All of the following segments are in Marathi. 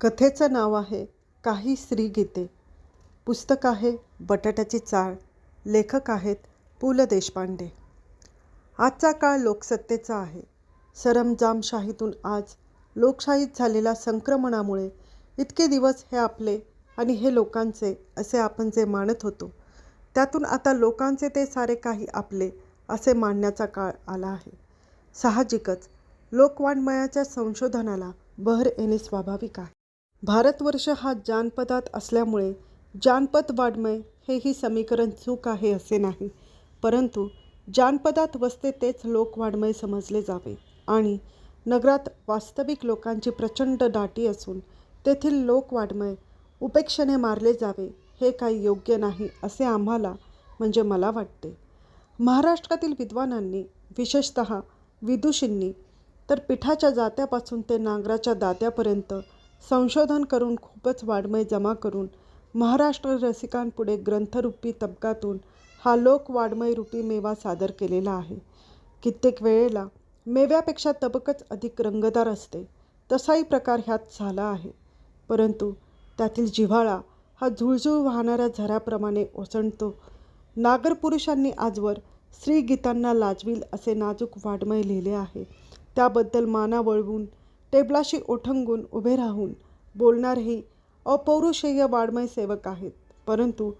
कथेचं नाव आहे काही स्त्रीगीते पुस्तक आहे बटाट्याची चाळ. लेखक आहेत पु. ल. देशपांडे. आजचा काळ लोकसत्तेचा आहे. सरंजामशाहीतून आज लोकशाहीत झालेल्या संक्रमणामुळे इतके दिवस हे आपले आणि हे लोकांचे असे आपण जे मानत होतो त्यातून आता लोकांचे ते सारे काही आपले असे मानण्याचा काळ आला आहे. साहजिकच लोकवाङ्मयाच्या संशोधनाला बहर येणे स्वाभाविक आहे. भारतवर्ष हा जानपदात असल्यामुळे जानपद वाङ्मय हेही समीकरण चूक आहे असे नाही. परंतु जानपदात वसते तेच लोकवाङ्मय समजले जावे आणि नगरात वास्तविक लोकांची प्रचंड दाटी असून तेथील लोकवाङ्मय उपेक्षेने मारले जावे हे काही योग्य नाही असे आम्हाला म्हणजे मला वाटते. महाराष्ट्रातील विद्वानांनी विशेषत विदुषींनी तर पिठाच्या जात्यापासून ते नांगराच्या दात्यापर्यंत संशोधन करून खूपच वाङ्मय जमा करून महाराष्ट्र रसिकांपुढे ग्रंथरूपी तबकातून हा लोक वाड्मय रूपी मेवा सादर केलेला आहे. कित्येक वेळेला मेव्यापेक्षा तबकच अधिक रंगदार असते तसाही प्रकार ह्यात झाला आहे. परंतु त्यातील जिव्हाळा हा झुळझुळ वाहणाऱ्या झऱ्याप्रमाणे ओसंडतो. नागरपुरुषांनी आजवर स्त्रीगीतांना लाजवील असे नाजूक वाङ्मय लिहिले आहे. त्याबद्दल माना वळवून टेबलाशी ओठंगून उभे राहून बोलणारेही अपौरुषेय वाडमय सेवक आहेत. परंतु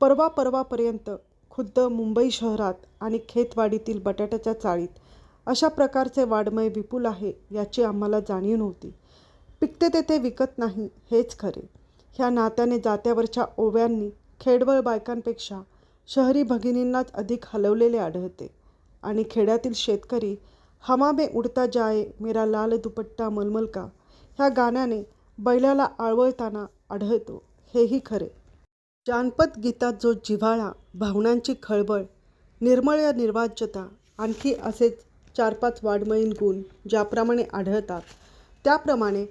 परवा परवापर्यंत खुद्द मुंबई शहरात आणि खेतवाडीतील बटाट्याच्या चाळीत अशा प्रकारचे वाडमय विपुल आहे याची आम्हाला जाणीव नव्हती. पिकते तेथे विकत नाही हेच खरे. ह्या नात्याने जात्यावरच्या ओव्यांनी खेडवळ बायकांपेक्षा शहरी भगिनींनाच अधिक हलवलेले आढळते आणि खेड्यातील शेतकरी हवा में उडता जाए मेरा लाल दुपट्टा मलमल का। ह्या गाण्याने बैलाला आळवळताना आढळतो. हेही खरे. जानपद गीतात जो जिव्हाळा भावनांची खळबळ निर्मळ निर्वाज्यता आणखी असेच चार पाच वाडमयीन गुण ज्याप्रमाणे आढळतात त्याप्रमाणे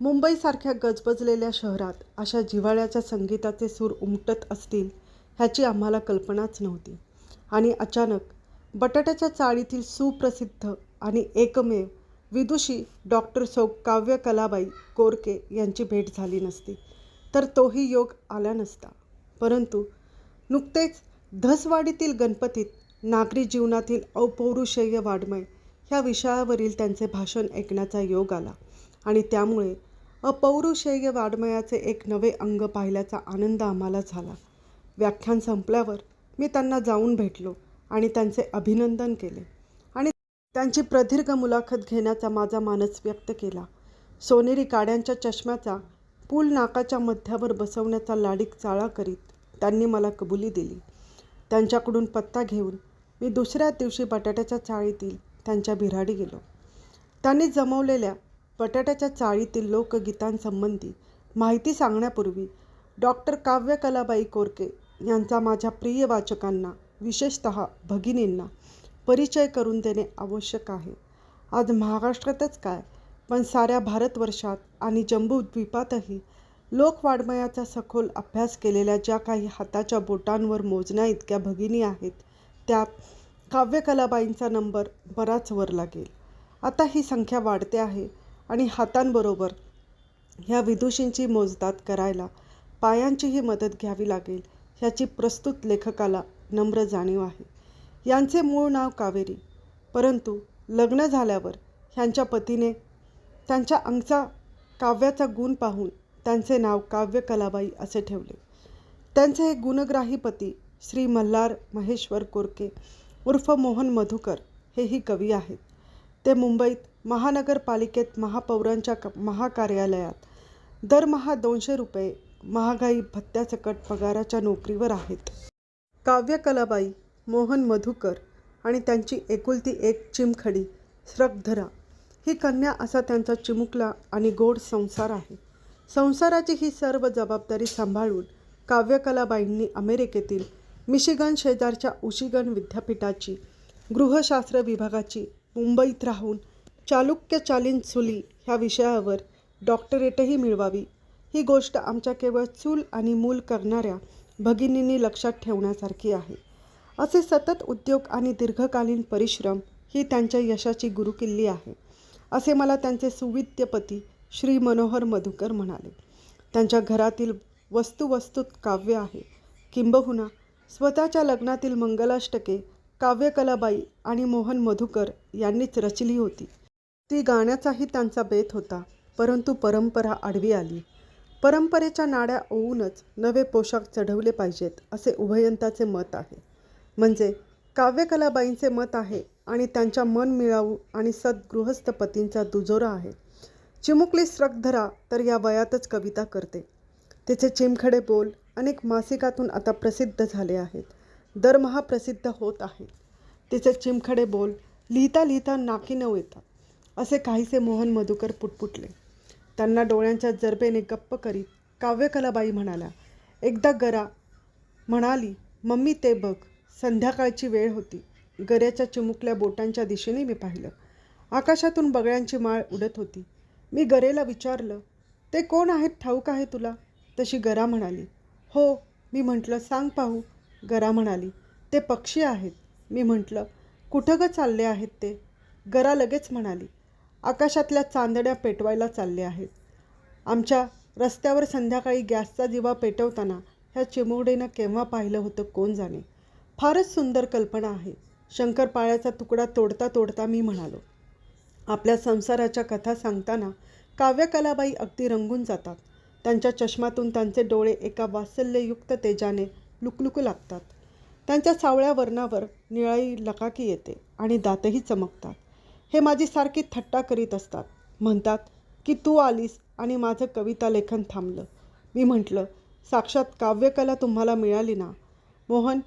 मुंबईसारख्या गजबजलेल्या शहरात अशा जिव्हाळ्याच्या संगीताचे सूर उमटत असतील ह्याची आम्हाला कल्पनाच नव्हती. आणि अचानक बटाट्याच्या चाळीतील सुप्रसिद्ध आणि एकमेव विदुषी डॉक्टर सौ काव्यकलाबाई कोरके यांची भेट झाली नसती. तर तोही योग आला नसता. परंतु नुकतेच धसवाडीतील गणपतीत नागरी जीवनातील अपौरुषेय वाड्मय ह्या विषयावरील त्यांचे भाषण ऐकण्याचा योग आला आणि त्यामुळे अपौरुषेय वाड्मयाचे एक नवे अंग पाहिल्याचा आनंद आम्हाला झाला. व्याख्यान संपल्यावर मी त्यांना जाऊन भेटलो आणि त्यांचे अभिनंदन केले. त्यांची प्रदीर्घ मुलाखत घेण्याचा माझा मानस व्यक्त केला. सोनेरी काड्यांच्या चष्म्याचा पूल नाकाच्या मध्यावर बसवण्याचा लाडीक चाळा करीत त्यांनी मला कबुली दिली. त्यांच्याकडून पत्ता घेऊन मी दुसऱ्या दिवशी बटाट्याच्या चाळीतील त्यांच्या भिराडी गेलो. त्यांनी जमवलेल्या बटाट्याच्या चाळीतील लोकगीतांसंबंधी माहिती सांगण्यापूर्वी डॉक्टर काव्य कलाबाई कोरके यांचा माझ्या प्रिय वाचकांना विशेषत भगिनींना परिचय करून देणे आवश्यक आहे. आज महाराष्ट्रातच काय पण साऱ्या भारतवर्षात आणि जम्बूद्वीपातही लोकवाङ्मयाचा सखोल अभ्यास केलेल्या ज्या काही हाताच्या बोटांवर मोजण्या इतक्या भगिनी आहेत त्यात काव्यकलाबाईंचा नंबर बराच वर लागेल. आता ही संख्या वाढते आहे आणि हातांबरोबर ह्या विदुषींची मोजदात करायला पायांचीही मदत घ्यावी लागेल ह्याची प्रस्तुत लेखकाला नम्र जाणीव आहे. यांचे मूळ नाव कावेरी. परंतु लग्न झाल्यावर ह्यांच्या पतीने त्यांच्या अंगचा काव्याचा गुण पाहून त्यांचे नाव काव्य कलाबाई असे ठेवले. त्यांचे हे गुणग्राही पती श्री मल्हार महेश्वर कोरके उर्फ मोहन मधुकर हेही कवी आहेत. ते मुंबईत महानगरपालिकेत महापौरांच्या क महाकार्यालयात दरमहा दोनशे रुपये महागाई भत्त्यासकट पगाराच्या नोकरीवर आहेत. काव्य कलाबाई मोहन मधुकर आणि त्यांची एकुलती एक चिमखडी श्रगधरा. ही कन्या असा त्यांचा चिमुकला आणि गोड संसार आहे. संसाराची ही सर्व जबाबदारी सांभाळून काव्यकलाबाईंनी अमेरिकेतील मिशिगन शेजारच्या उशिगन विद्यापीठाची गृहशास्त्र विभागाची मुंबईत राहून चालुक्य चालीन चुली ह्या विषयावर डॉक्टरेटही मिळवावी. ही गोष्ट आमच्या केवळ चूल आणि मूल करणाऱ्या भगिनींनी लक्षात ठेवण्यासारखी आहे. असे सतत उद्योग आणि दीर्घकालीन परिश्रम ही त्यांच्या यशाची गुरुकिल्ली आहे असे मला त्यांचे सुविद्यपती श्री मनोहर मधुकर म्हणाले. त्यांच्या घरातील वस्तुवस्तूत काव्य आहे किंबहुना स्वतःच्या लग्नातील मंगलाष्टके काव्यकलाबाई आणि मोहन मधुकर यांनीच रचली होती. ती गाण्याचाही त्यांचा बेत होता परंतु परंपरा आडवी आली. परंपरेच्या नाड्या ओवूनच नवे पोशाख चढवले पाहिजेत असे उभयंताचे मत आहे. म्हणजे काव्यकलाबाईंचे मत आहे आणि त्यांच्या मन मिळावू आणि सद्गृहस्थ पतींचा दुजोरा आहे. चिमुकली स्रगधरा तर या वयातच कविता करते. तिचे चिमखडे बोल अनेक मासिकातून आता प्रसिद्ध झाले आहेत. दरमहा प्रसिद्ध होत आहेत. तिचे चिमखडे बोल लिहिता लिहिता नाकी न येतात. असे काहीसे मोहन मधुकर पुटपुटले. त्यांना डोळ्यांच्या जरबेने गप्प करीत काव्यकलाबाई म्हणाल्या एकदा गरा म्हणाली मम्मी ते बघ. संध्याकाळची वेळ होती. गऱ्याच्या चिमुकल्या बोटांच्या दिशेने मी पाहिलं. आकाशातून बगळ्यांची माळ उडत होती. मी गरेला विचारलं ते कोण आहेत? ठाऊक आहे तुला? तशी गरा म्हणाली हो मी म्हटलं सांग पाहू. गरा म्हणाली ते पक्षी आहेत. मी म्हटलं कुठं ग चालले आहेत ते? गरा लगेच म्हणाली आकाशातल्या चांदण्या पेटवायला चालले आहेत. आमच्या रस्त्यावर संध्याकाळी गॅसचा दिवा पेटवताना ह्या चिमुरडीनं केव्हा पाहिलं होतं कोण जाणे? फारच सुंदर कल्पना आहे. शंकरपाळ्याचा तुकडा तोडता तोडता मी म्हणालो. आपल्या संसाराच्या कथा सांगताना काव्यकलाबाई अगदी रंगून जातात. त्यांच्या चष्मातून त्यांचे डोळे एका वात्सल्ययुक्त तेजाने लुकलुकू लागतात. त्यांच्या सावळ्या वर्णावर निळाई लकाकी येते आणि दातही चमकतात. हे माझी सारखी थट्टा करीत असतात. म्हणतात की तू आलीस आणि माझं कविता लेखन थांबलं. मी म्हटलं साक्षात काव्यकला तुम्हाला मिळाली ना? मोहन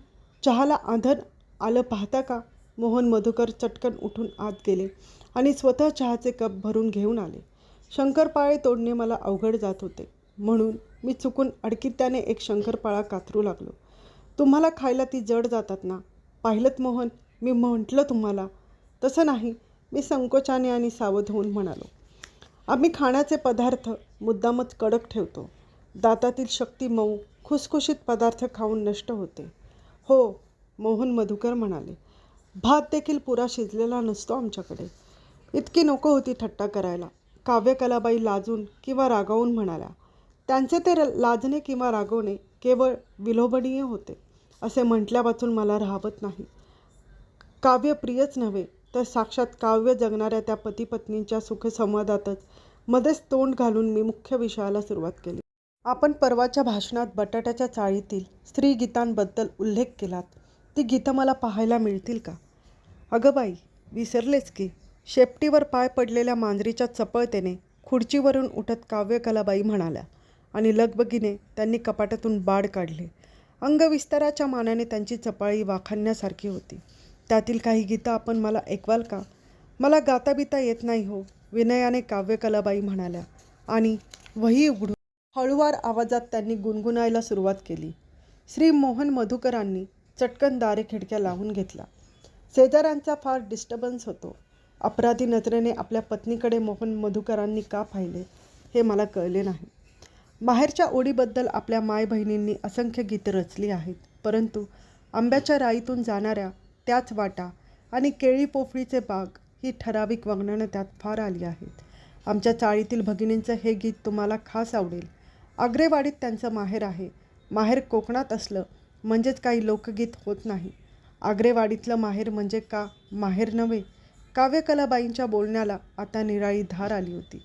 चहाला आंधण आलं पाहता का? मोहन मधुकर चटकन उठून आत गेले आणि स्वतः चहाचे कप भरून घेऊन आले. शंकरपाळे तोडणे मला अवघड जात होते. म्हणून मी चुकून अडकित्याने एक शंकरपाळा कातरू लागलो. तुम्हाला खायला ती जड जातात ना? पाहिलंत मोहन मी म्हटलं तुम्हाला. तसं नाही मी संकोचाने आणि सावध होऊन म्हणालो. आम्ही खाण्याचे पदार्थ मुद्दामच कडक ठेवतो. दातातील शक्ती मऊ खुसखुशीत पदार्थ खाऊन नष्ट होते. हो मोहन मधुकर म्हणाले. भात देखील पुरा शिजलेला नसतो आमच्याकडे. इतकी नको होती थट्टा करायला. काव्यकलाबाई लाजून किंवा रागावून म्हणाल्या त्यांचे ते र- लाजणे किंवा रागवणे केवळ विलोभनीय होते असे म्हटल्यापासून मला राहवत नाही. काव्य प्रियच नव्हे तर साक्षात काव्य जगणाऱ्या त्या पतीपत्नींच्या सुखसंवादातच मध्येच तोंड घालून मी मुख्य विषयाला सुरुवात केली. आपण परवाच्या भाषणात बटाट्याच्या चाळीतील स्त्रीगीतांबद्दल उल्लेख केलात. ती गीतं मला पाहायला मिळतील का? अगं बाई विसरलेच की. शेपटीवर पाय पडलेल्या मांजरीच्या चपळतेने खुर्चीवरून उठत काव्यकलाबाई म्हणाल्या आणि लगबगीने त्यांनी कपाटातून बाड काढले. अंगविस्ताराच्या मानाने त्यांची चपाळी वाखाणण्यासारखी होती. त्यातील काही गीतं आपण मला ऐकवाल का? मला गाता बिता येत नाही हो विनयाने काव्यकलाबाई म्हणाल्या. आणि वही उघडून हळुवार आवाजात त्यांनी गुणगुणायला सुरुवात केली. श्री मोहन मधुकरांनी चटकन दारे खिडक्या लावून घेतला. शेजाऱ्यांचा फार डिस्टर्बन्स होतो. अपराधी नजरेने आपल्या पत्नीकडे मोहन मधुकरांनी का पाहिले हे मला कळले नाही. माहेरच्या ओढीबद्दल आपल्या माय बहिणींनी असंख्य गीतं रचली आहेत परंतु आंब्याच्या राईतून जाणाऱ्या त्याच वाटा आणि केळी पोफळीचे बाग ही ठराविक वर्णनं त्यात फार आली आहेत. आमच्या चाळीतील भगिनींचं हे गीत तुम्हाला खास आवडेल. आग्रेवाडीत त्यांचं माहेर आहे. माहेर कोकणात असलं म्हणजेच काही लोकगीत होत नाही. आग्रेवाडीतलं माहेर म्हणजे का? माहेर नव्हे. काव्यकलाबाईंच्या बोलण्याला आता निराळी धार आली होती.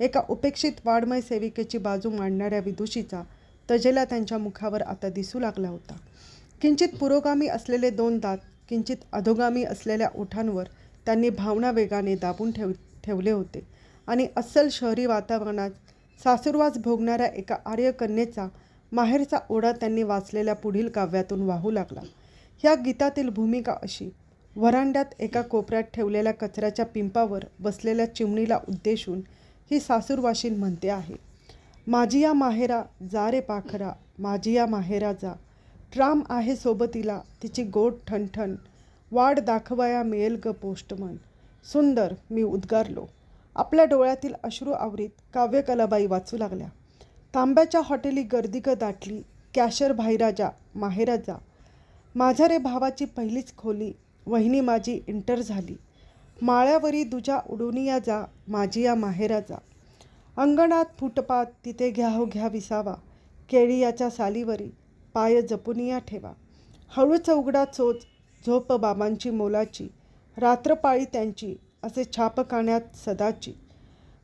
एका उपेक्षित वाडमय सेविकेची बाजू मांडणाऱ्या विदुषीचा तजेला त्यांच्या मुखावर आता दिसू लागला होता. किंचित पुरोगामी असलेले दोन दात किंचित अधोगामी असलेल्या ओठांवर त्यांनी भावना वेगाने दाबून ठेव ठेवले होते. आणि अस्सल शहरी वातावरणात सासुरवास भोगणाऱ्या एका आर्यकन्येचा माहेरचा ओढा त्यांनी वाचलेल्या पुढील काव्यातून वाहू लागला. ह्या गीतातील भूमिका अशी वरांड्यात एका कोपऱ्यात ठेवलेल्या कचऱ्याच्या पिंपावर बसलेल्या चिमणीला उद्देशून ही सासूरवाशीन म्हणते आहे माझी या माहेरा जा रे पाखरा माझी या माहेरा जा. ट्राम आहे सोबतीला तिची गोड ठणठण वाढ दाखवाया मिळेल ग पोस्टमन सुंदर मी उद्गारलो. आपल्या डोळ्यातील अश्रू आवरीत काव्यकलाबाई वाचू लागल्या. तांब्याच्या हॉटेली गर्दी दाटली कॅशर भाईराजा माहेराजा. माझ्या रे भावाची पहिलीच खोली वहिनी माझी इंटर झाली. माळ्यावरी दुजा उडुनिया जा माझी या माहेरा जा अंगणात फुटपात तिथे घ्या हो घ्या विसावा. केळी याच्या सालीवरी पाय जपुनिया ठेवा. हळूच उघडा चोच झोप बाबांची मोलाची. रात्रपाळी त्यांची असे छापखाण्यात सदाची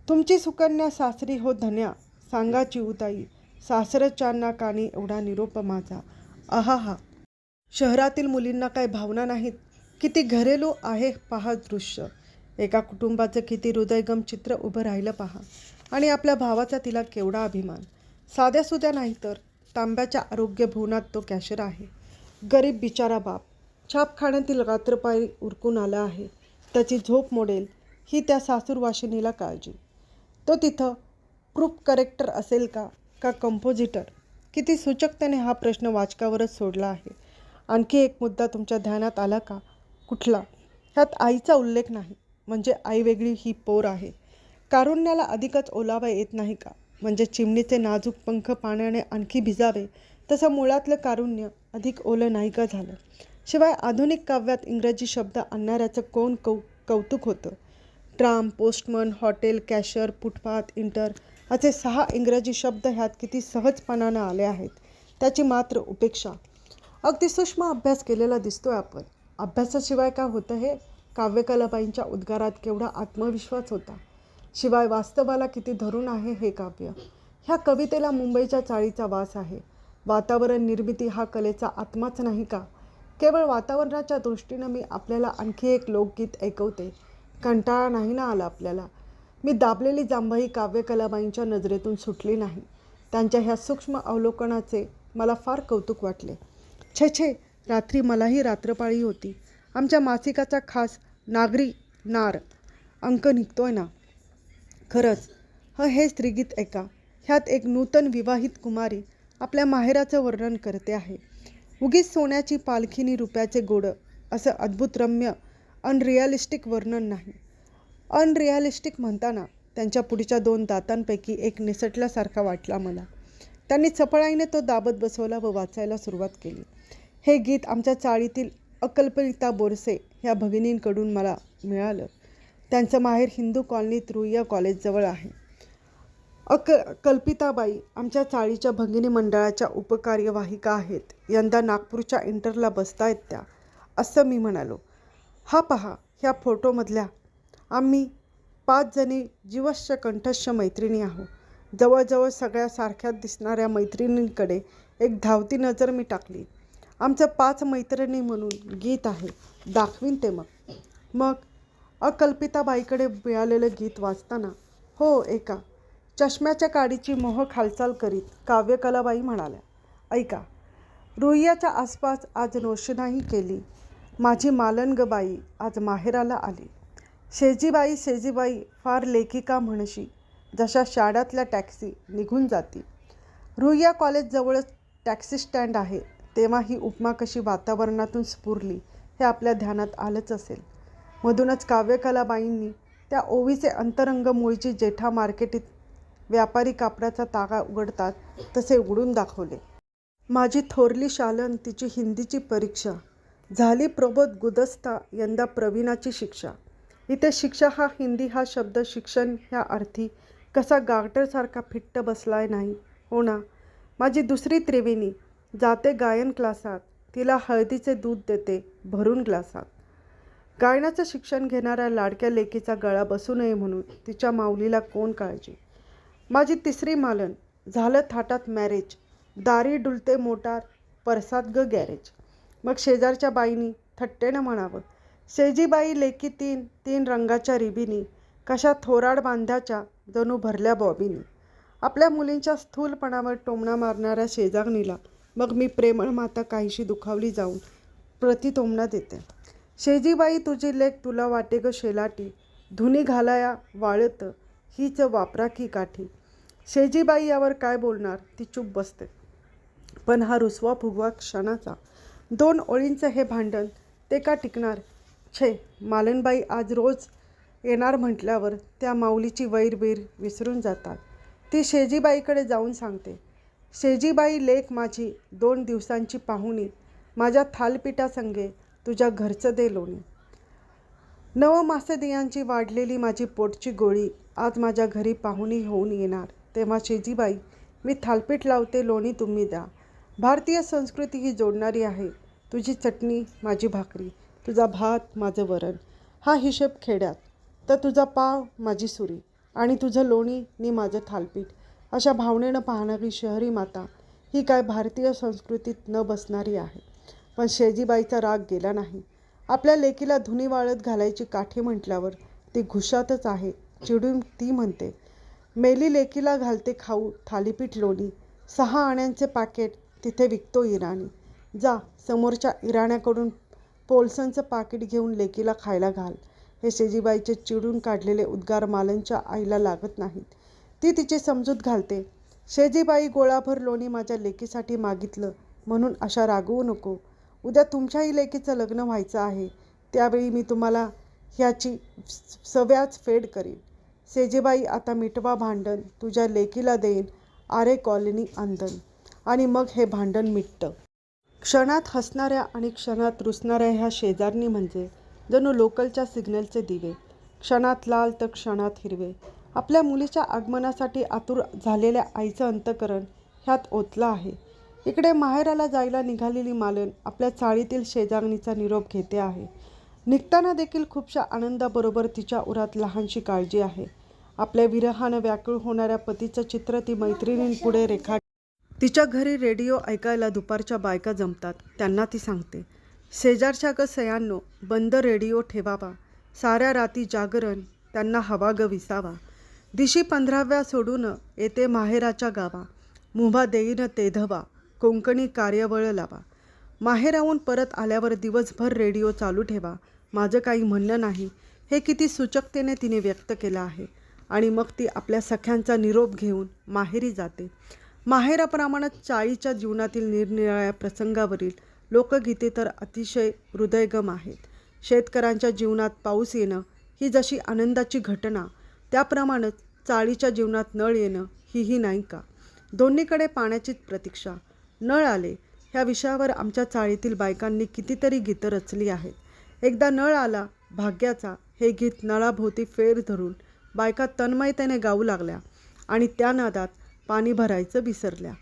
तुमची सुकन्या सासरी हो धन्या सांगा चिऊताई सासरच्यांना कानी एवढा निरोप माझा. आहाहा शहरातील मुलींना काय भावना नाहीत? किती घरेलू आहे पहा दृश्य. एका कुटुंबाचं किती हृदयगम चित्र उभं राहिलं पहा. आणि आपल्या भावाचा तिला केवढा अभिमान? साध्या सुद्या नाही तर तांब्याच्या आरोग्य भुवनात तो कॅशर आहे. गरीब बिचारा बाप. छापखाण्यातील रात्रपाळी उरकून आला आहे. त्याची झोप मोडेल ही त्या सासूरवाशिनीला काळजी. तो तिथं प्रूफ करेक्टर असेल का का कंपोजिटर किती सूचकतेने हा प्रश्न वाचकावरच सोडला आहे. आणखी एक मुद्दा तुमच्या ध्यानात आला का? कुठला? ह्यात आईचा उल्लेख नाही म्हणजे आई वेगळी ही पोर आहे. कारुण्याला अधिकच ओलावा येत नाही का? म्हणजे चिमणीचे नाजूक पंख पाण्याने आणखी भिजावे तसं मुळातलं कारुण्य अधिक ओलं नाही का झालं? शिवाय आधुनिक काव्यात इंग्रजी शब्द आणणाऱ्याचं कोण कौ कौतुक होतं? Tram postman hotel cashier footpath inter असे सहा इंग्रजी शब्द ह्यात किती सहजपणानं आले आहेत त्याची मात्र उपेक्षा. अगदी सूक्ष्म अभ्यास केलेला दिसतोय आपण. अभ्यासाशिवाय काय होतं हे? काव्यकलाबाईंच्या उद्गारात केवढा आत्मविश्वास होता? शिवाय वास्तवाला किती धरून आहे हे काव्य? ह्या कवितेला मुंबईच्या चाळीचा वास आहे. वातावरण निर्मिती हा कलेचा आत्माच नाही का? केवळ वातावरणाच्या दृष्टीनं मी आपल्याला आणखी एक लोकगीत ऐकवते. कंटाळा नाही ना आला आपल्याला? मी दाबलेली जांभई काव्यकलाबाईंच्या नजरेतून सुटली नाही. त्यांच्या ह्या सूक्ष्म अवलोकनाचे मला फार कौतुक वाटले. छे छे रात्री मलाही रात्रपाळी होती. आमच्या मासिकाचा खास नागरी नार अंक निघतोय ना? खरंच. ह हे स्त्रीगीत ऐका. ह्यात एक नूतन विवाहित कुमारी आपल्या माहेराचं वर्णन करते आहे. उगीच सोन्याची पालखीनी रुपयाचे गोडं असं अद्भुत रम्य अनरिअलिस्टिक वर्णन नाही. अनरिअलिस्टिक म्हणताना त्यांच्या पुढच्या दोन दातांपैकी एक निसटल्यासारखा वाटला मला. त्यांनी चपळाईने तो दाबत बसवला व वाचायला सुरुवात केली. हे गीत आमच्या चाळीतील अकल्पनिता बोरसे ह्या भगिनींकडून मला मिळालं. त्यांचं माहेर हिंदू कॉलनीत रुईया कॉलेजजवळ आहे. अक कल्पिताबाई आमच्या चाळीच्या भगिनी मंडळाच्या उपकार्यवाहिका आहेत. यंदा नागपूरच्या इंटरला बसतायत त्या असं मी म्हणालो. हा पहा ह्या फोटोमधल्या आम्ही पाच जणी जीवश्य कंठस्थ मैत्रिणी आहोत. जवळजवळ सगळ्या सारख्याच दिसणाऱ्या मैत्रिणींकडे एक धावती नजर मी टाकली. आमचं पाच मैत्रिणी म्हणून गीत आहे दाखवीन ते मग. मग अकल्पिताबाईकडे मिळालेलं गीत वाचताना हो एका चष्म्याच्या काडीची मोहक हालचाल करीत काव्यकलाबाई म्हणाल्या ऐका रुईयाच्या आसपास आज रोषणाही केली. माझी मालनगबाई आज माहेराला आली. शेजीबाई शेजीबाई फार लेखिका म्हणशी जशा शाळातल्या टॅक्सी निघून जाती. रुईया कॉलेजजवळच टॅक्सी स्टँड आहे तेव्हा ही उपमा कशी वातावरणातून स्फुरली हे आपल्या ध्यानात आलंच असेल. मधूनच काव्यकलाबाईंनी त्या ओवीचे अंतरंग मूळची जेठा मार्केटीत व्यापारी कापडाचा तागा उघडतात तसे उघडून दाखवले. माझी थोरली शालन तिची हिंदीची परीक्षा. झाली प्रबोध गुदस्ता यंदा प्रवीणाची शिक्षा. इथे शिक्षा हा हिंदी हा शब्द शिक्षण ह्या अर्थी. कसा गागटरसारखा फिट्ट बसलाय नाही. हो ना. माझी दुसरी त्रिवेणी. जाते गायन क्लासात. तिला हळदीचे दूध देते भरून ग्लासात. गायनाचं शिक्षण घेणाऱ्या लाडक्या लेकीचा गळा बसू नये म्हणून तिच्या माऊलीला कोण काळजी? माझी तिसरी मालन झालं थाटात मॅरेज दारी डुलते मोटार परसात ग गॅरेज मग शेजारच्या बाईनी थट्टेनं म्हणावं शेजीबाई लेकी तीन तीन रंगाच्या रिबीनी कशा थोराड बांध्याच्या जणू भरल्या बॉबीनी. आपल्या मुलींच्या स्थूलपणावर टोमणा मारणाऱ्या शेजारणीला मग मी प्रेमळ माता काहीशी दुखावली जाऊन प्रतितोमणा देते. शेजीबाई तुझी लेख तुला वाटे ग शेलाटी. धुनी घालाया वाळत हीच वापरा की काठी. शेजीबाई यावर काय बोलणार? ती चूप बसते. पण हा रुसवा फुगवा क्षणाचा. दोन ओळींचं हे भांडण ते का टिकणार? छे मालनबाई आज रोज येणार म्हटल्यावर त्या माऊलीची वैरबीर विसरून जातात. ती शेजीबाईकडे जाऊन सांगते शेजीबाई लेख माझी दोन दिवसांची पाहुणी. माझ्या थालपिठासंगे तुझ्या घरचं दे लोणी. नवमासेदियांची वाढलेली माझी पोटची गोळी आज माझ्या घरी पाहुणी होऊन येणार. तेव्हा शेजीबाई मी थालपीठ लावते लोणी तुम्ही द्या. भारतीय संस्कृती ही जोडणारी आहे. तुझी चटणी माझी भाकरी तुझा भात माझं वरण. हा हिशेब खेड्यात. तर तुझा पाव माझी सुरी. आणि तुझं लोणी नी माझं थालपीठ. अशा भावनेनं पाहणारी शहरी माता ही काय भारतीय संस्कृतीत न बसणारी आहे. पण शेजीबाईचा राग गेला नाही. आपल्या लेकीला धुनी वाळत घालायची काठी म्हटल्यावर ती घुशातच आहे. चिडून ती म्हणते मेली लेकीला घालते खाऊ थालीपीठ लोणी. सहा आण्यांचे पाकेट तिथे विकतो इराणी. जा समोरच्या इराण्याकडून पोल्सनचं पाकिट घेऊन लेकीला खायला घाल. हे शेजीबाईचे चिडून काढलेले उद्गार मालनच्या आईला लागत नाहीत. ती तिची समजूत घालते. शेजीबाई गोळाभर लोणी माझ्या लेकीसाठी मागितलं म्हणून अशा रागवू नको. उद्या तुमच्याही लेकीचं लग्न व्हायचं आहे. त्यावेळी मी तुम्हाला ह्याची सव्याज फेड करीन. सेजेबाई आता मिटवा भांडण तुझ्या लेकीला देईन आरे कॉलनी अंधन आणि मग हे भांडण मिटतं. क्षणात हसणाऱ्या आणि क्षणात रुसणाऱ्या ह्या शेजारणी म्हणजे जणू लोकलच्या सिग्नलचे दिवे. क्षणात लाल तर क्षणात हिरवे. आपल्या मुलीच्या आगमनासाठी आतुर झालेल्या आईचं अंतकरण ह्यात ओतलं आहे. इकडे माहेराला जायला निघालेली मालन आपल्या चाळीतील शेजारणीचा निरोप घेते आहे. निघताना देखील खूपशा आनंदाबरोबर तिच्या उरात लहानशी काळजी आहे. आपल्या विरहानं व्याकुळ होणाऱ्या पतीचं चित्र ती मैत्रिणींपुढे रेखाट तिच्या घरी रेडिओ ऐकायला दुपारच्या बायका जमतात. त्यांना ती सांगते शेजारच्या ग सयांनो बंद रेडिओ ठेवावा. साऱ्या राती जागरण त्यांना हवा ग विसावा. दिशी पंधराव्या सोडून येते माहेराच्या गावा. मुभा देईन तेधवा कोंकणी कार्यवळ लावा. माहेराहून परत आल्यावर दिवसभर रेडिओ चालू ठेवा. माझं काही म्हणणं नाही. हे किती सूचकतेने तिने व्यक्त केलं आहे. आणि मग ती आपल्या सख्यांचा निरोप घेऊन माहेरी जाते. माहेराप्रमाणेच चाळीच्या जीवनातील निरनिराळ्या प्रसंगावरील लोकगीते तर अतिशय हृदयगम आहेत. शेतकऱ्यांच्या जीवनात पाऊस येणं ही जशी आनंदाची घटना त्याप्रमाणेच चाळीच्या जीवनात नळ येणं हीही नाही का? दोन्हीकडे पाण्याचीच प्रतीक्षा. नळ आले ह्या विषयावर आमच्या चाळीतील बायकांनी कितीतरी गीतं रचली आहेत. एकदा नळ आला भाग्याचा हे गीत नळाभोवती फेर धरून बायका तन्मयतेने गाऊ लागल्या आणि त्या नादात पाणी भरायचं विसरल्या.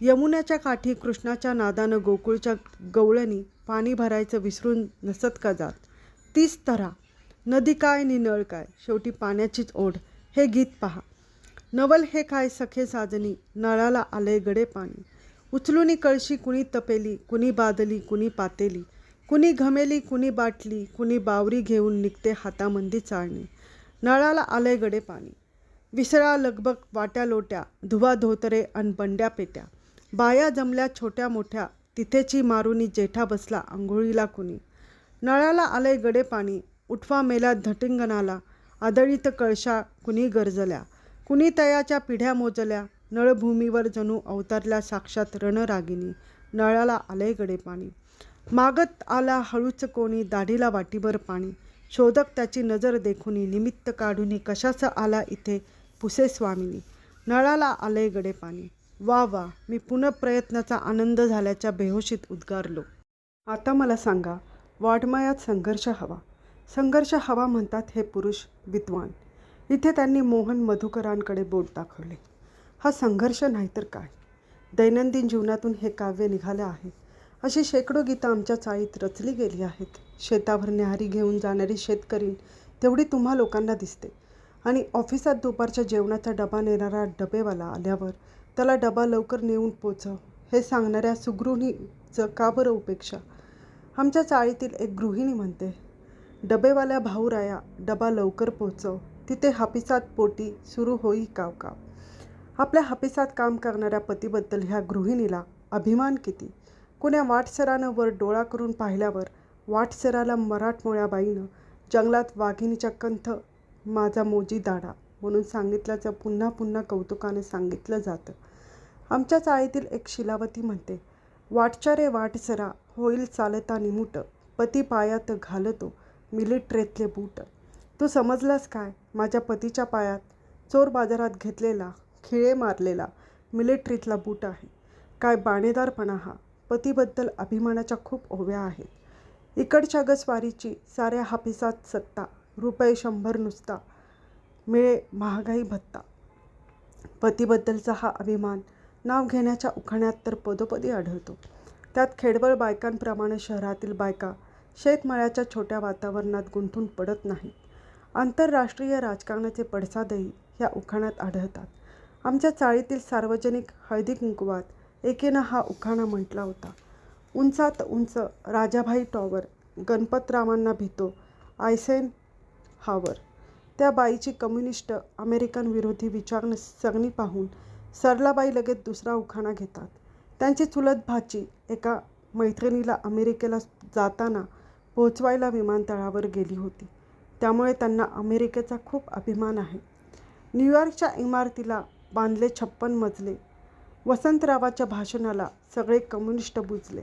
यमुनाच्या काठी कृष्णाच्या नादानं गोकुळच्या गवळणी पाणी भरायचं विसरून नसत का जात? तीच तऱ्हा नदी काय नि नळ काय? शेवटी पाण्याचीच ओढ. हे गीत पहा. नवल हे काय सखे साजनी? नळाला आले गडे पाणी. उचलूनी कळशी कुणी तपेली कुणी बादली कुणी पातेली. कुणी घमेली कुणी बाटली कुणी बावरी घेऊन निघते हातामंदी चाळणी. नळाला आले गडे पाणी. विसरा लगबग वाट्या लोट्या धुवा धोतरे अन बंड्या पेट्या. बाया जमल्या छोट्या मोठ्या तिथेची मारुनी जेठा बसला आंघोळीला कुणी. नळाला आले गडे पाणी उठवा मेला धटिंगणाला आदळीत कळशा कुणी गरजल्या. कुणी तयाच्या पिढ्या मोजल्या नळभूमीवर जणू अवतरल्या साक्षात रणरागिनी नळाला आले गडे पाणी. मागत आला हळूच कोणी दाढीला वाटीभर पाणी. शोधक त्याची नजर देखुनी निमित्त काढूनी कशाचं आला इथे? पुसे स्वामिनी. नळाला आले गडे पाणी वा वा मी पुनःप्रयत्नाचा आनंद झाल्याच्या बेहोशीत उद्गारलो. आता मला सांगा वाड्मयात संघर्ष हवा. संघर्ष हवा म्हणतात हे पुरुष विद्वान. इथे त्यांनी मोहन मधुकरांकडे बोट दाखवले. हा संघर्ष नाही तर काय? दैनंदिन जीवनातून हे काव्य निघालं आहे. अशी शेकडो गीतं आमच्या चाळीत रचली गेली आहेत. शेतावर न्याहारी घेऊन जाणारी शेतकरी तेवढी तुम्हा लोकांना दिसते. आणि ऑफिसात दुपारच्या जेवणाचा डबा नेणारा डबेवाला आल्यावर त्याला डबा लवकर नेऊन पोचव हे सांगणाऱ्या सुगृहिणीचं का बरं उपेक्षा? आमच्या चाळीतील एक गृहिणी म्हणते डबेवाल्या भाऊराया डबा लवकर पोचव तिथे हापिसात पोटी सुरू होई काव काव. आपल्या हापिसात काम करणाऱ्या पतीबद्दल ह्या गृहिणीला अभिमान किती? कुण्या वाटसरानं वर डोळा करून पाहिल्यावर वाटसराला मराठमोळ्या बाईनं जंगलात वाघिणीच्या कंथ माझा मोजी दाडा म्हणून सांगितल्याचं पुन्हा पुन्हा कौतुकाने सांगितलं जातं. आमच्या चाळीतील एक शिलावती म्हणते वाटच्या रे वाटसरा होईल चालता निमुट पती पायात घालतो मिलिट्रेतले बूट. तू समजलास काय? माझ्या पतीच्या पायात चोर बाजारात घेतलेला खिळे मारलेला मिलिट्रीतला बूट आहे. काय बाणेदारपणा हा? पतीबद्दल अभिमानाच्या खूप ओव्या आहेत. इकडच्या गस्वारीची साऱ्या हापिसात सत्ता रुपये शंभर नुसता मिळे महागाई भत्ता. पतीबद्दलचा हा अभिमान नाव घेण्याच्या उखाण्यात तर पदोपदी आढळतो. त्यात खेडवळ बायकांप्रमाणे शहरातील बायका शेतमळ्याच्या छोट्या वातावरणात गुंतून पडत नाहीत. आंतरराष्ट्रीय राजकारणाचे पडसादही ह्या उखाण्यात आढळतात. आमच्या चाळीतील सार्वजनिक हळदी कुंकवात एकेनं हा उखाणा म्हटला होता. उंचात उंच राजाभाई टॉवर गणपतरावांना भितो आयसेन हावर. त्या बाईची कम्युनिस्ट अमेरिकन विरोधी विचारसरणी पाहून सरलाबाई लगेच दुसरा उखाणा घेतात. त्यांची चुलत भाची एका मैत्रिणीला अमेरिकेला जाताना पोचवायला विमानतळावर गेली होती. त्यामुळे त्यांना अमेरिकेचा खूप अभिमान आहे. न्यूयॉर्कच्या इमारतीला बांधले छप्पन मजले वसंतरावाच्या भाषणाला सगळे कम्युनिस्ट बुजले.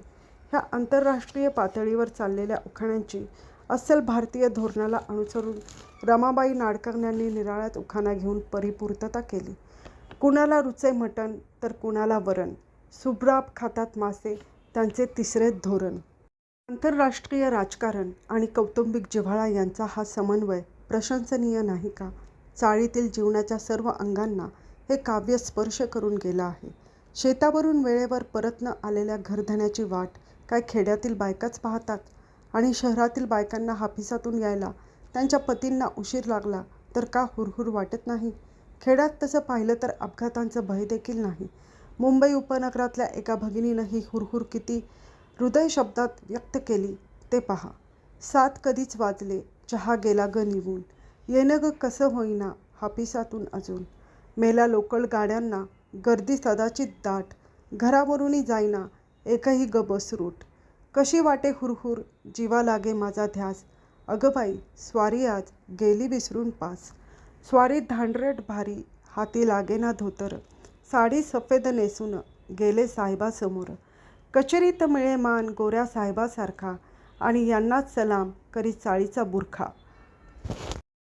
ह्या आंतरराष्ट्रीय पातळीवर चाललेल्या उखाण्यांची अस्सल भारतीय धोरणाला अनुसरून रमाबाई नाडकर्ण्यांनी निराळ्यात उखाणा घेऊन परिपूर्तता केली. कुणाला रुचे मटण तर कुणाला वरण. सुब्राब खातात मासे त्यांचे तिसरे धोरण. आंतरराष्ट्रीय राजकारण आणि कौटुंबिक जिव्हाळा यांचा हा समन्वय प्रशंसनीय नाही का? चाळीतील जीवनाच्या सर्व अंगांना हे काव्य स्पर्श करून गेलं आहे. शेतावरून वेळेवर परत न आलेल्या घरधण्याची वाट काय खेड्यातील बायकाच पाहतात आणि शहरातील बायकांना हापिसातून यायला त्यांच्या पतींना उशीर लागला तर का हुरहुर वाटत नाही? खेड्यात तसं पाहिलं तर अपघातांचं भय देखील नाही. मुंबई उपनगरातल्या एका भगिनीनं ही हुरहुर किती हृदय शब्दात व्यक्त केली ते पहा. सात कधीच वाजले चहा गेला ग निघून. येणं ग कसं होईना हापिसातून अजून. मेला लोकल गाड्यांना गर्दी सदाचित दाट. घरावरूनही जाईना एकही ग बसरूट कशी वाटे हुरहुर जीवा लागे माझा ध्यास. अगं बाई स्वारी आज गेली विसरून पास. स्वारी धांडरट भारी हाती लागेना धोतर. साडी सफेद नेसून गेले साहेबासमोर. कचेरीत मिळे मान गोऱ्या साहेबासारखा आणि यांनाच सलाम करी चाळीचा बुरखा.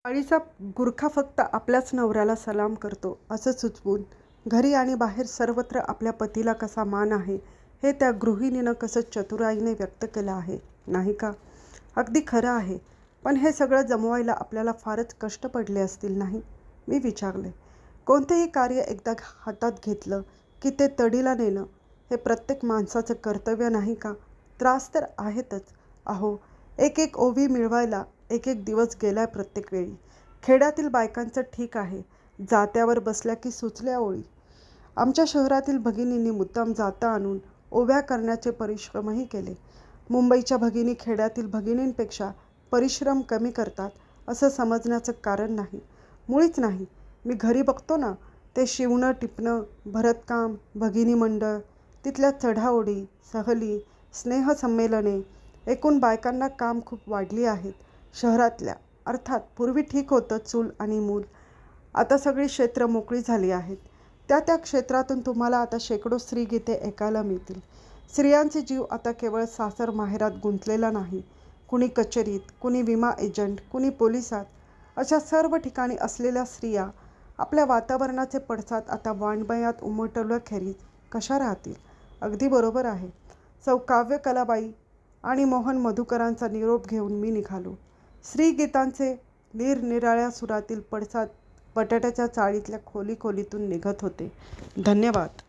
चाळीचा गुरखा फक्त आपल्याच नवऱ्याला सलाम करतो असं सुचवून घरी आणि बाहेर सर्वत्र आपल्या पतीला कसा मान आहे हे त्या गृहिणीनं कसं चतुराईने व्यक्त केलं आहे नाही का? अगदी खरं आहे. पण हे सगळं जमवायला आपल्याला फारच कष्ट पडले असतील नाही? मी विचारले. कोणतेही कार्य एकदा हातात घेतलं की ते तडीला नेणं हे प्रत्येक माणसाचं कर्तव्य नाही का? त्रास तर आहेतच. अहो एक एक ओवी मिळवायला एक एक दिवस गेलाय प्रत्येक वेळी. खेड्यातील बायकांचं ठीक आहे. जात्यावर बसल्या की सुचल्या ओळी. आमच्या शहरातील भगिनींनी मुद्दाम जाता आणून ओव्या करण्याचे परिश्रमही केले. मुंबईच्या भगिनी खेड्यातील भगिनींपेक्षा परिश्रम कमी करतात असं समजण्याचं कारण नाही. मुळीच नाही. मी घरी बघतो ना ते शिवणं टिपणं भरतकाम भगिनी मंडळ तिथल्या चढाओढी सहली स्नेहसंमेलने एकूण बायकांना काम खूप वाढली आहेत. शहरातल्या अर्थात पूर्वी ठीक होतं चूल आणि मूल आता सगळी क्षेत्रं मोकळी झाली आहेत. त्या त्या क्षेत्रातून तुम्हाला आता शेकडो स्त्रीगीते ऐकायला मिळतील. स्त्रियांचे जीव आता केवळ सासर माहेरात गुंतलेला नाही. कुणी कचेरीत कुणी विमा एजंट कुणी पोलिसात अशा सर्व ठिकाणी असलेल्या स्त्रिया आपल्या वातावरणाचे पडसाद आता वाणबयात उमटवल्याखेरीज कशा राहतील? अगदी बरोबर आहे. सौ काव्य कलाबाई आणि मोहन मधुकरांचा निरोप घेऊन मी निघालो. स्त्रीगीतांचे निरनिराळ्या सुरातील पडसाद बटाट्याच्या चाळीतल्या खोली खोलीतून निघत होते. धन्यवाद.